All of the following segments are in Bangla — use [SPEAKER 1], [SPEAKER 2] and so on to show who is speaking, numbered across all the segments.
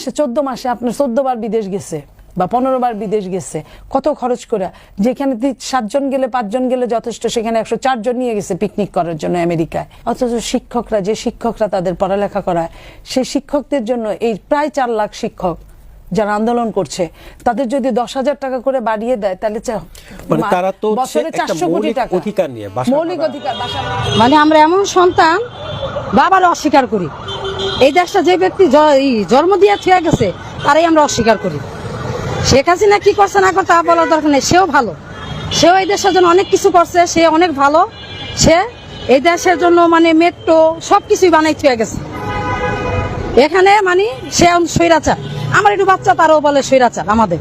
[SPEAKER 1] মাসে চোদ্দ মাসে আপনার চোদ্দ বার বিদেশ গেছে বা পনেরো বার বিদেশ গেছে কত খরচ করে? যেখানে সাতজন গেলে পাঁচজন গেলে যথেষ্ট সেখানে একশো চারজন নিয়ে গেছে পিকনিক করার জন্য আমেরিকায়। অথচ শিক্ষকরা যে শিক্ষকরা তাদের পড়ালেখা করায় সেই শিক্ষকদের জন্য এই প্রায় চার লাখ শিক্ষক যারা আন্দোলন করছে তাদের যদি দশ হাজার টাকা করে বাড়িয়ে দেয় তাহলে
[SPEAKER 2] মানে তারা তো
[SPEAKER 1] বছরে চারশো কোটি টাকা।
[SPEAKER 2] অধিকার নিয়ে,
[SPEAKER 1] মৌলিক অধিকার
[SPEAKER 3] মানে আমরা এমন সন্তান বাবার অস্বীকার করি। এই দেশটা যে ব্যক্তি জন্ম দিয়ে ছুঁয়ে গেছে, তারাই আমরা অস্বীকার করি। শেখ হাসিনা কি করছে না করতে তা বলার দরকার নেই, সেও ভালো। সেও এই দেশের জন্য অনেক কিছু করছে, সে অনেক ভালো। সে এই দেশের জন্য মানে মেট্রো সব কিছুই বানাই ছুঁয়ে গেছে। এখানে মানে সে স্বৈরাচার। আমার একটু বাচ্চা, তারও বলে স্বৈরাচার আমাদের।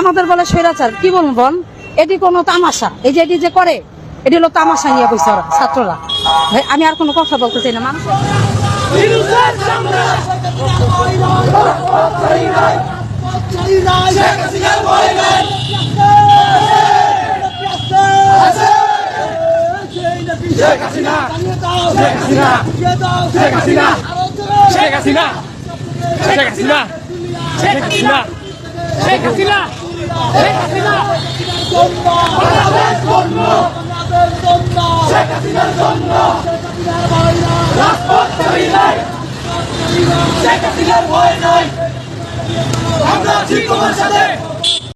[SPEAKER 3] আমাদের বলে স্বৈরাচার, কি বলব বল? এটি কোনো তামাশা। এই যে এটি যে করে, এটি হলো তামাশা নিয়ে বসে ওরা, ছাত্ররা। আমি আর কোনো কথা বলতে চাই না মানুষ
[SPEAKER 4] শেখ হাসিনা শেখ হাসিনা শেখ হাসিনা শেখ হাসিনা শেখ হাসিনা
[SPEAKER 5] আমরা ঠিক তোমার সাথে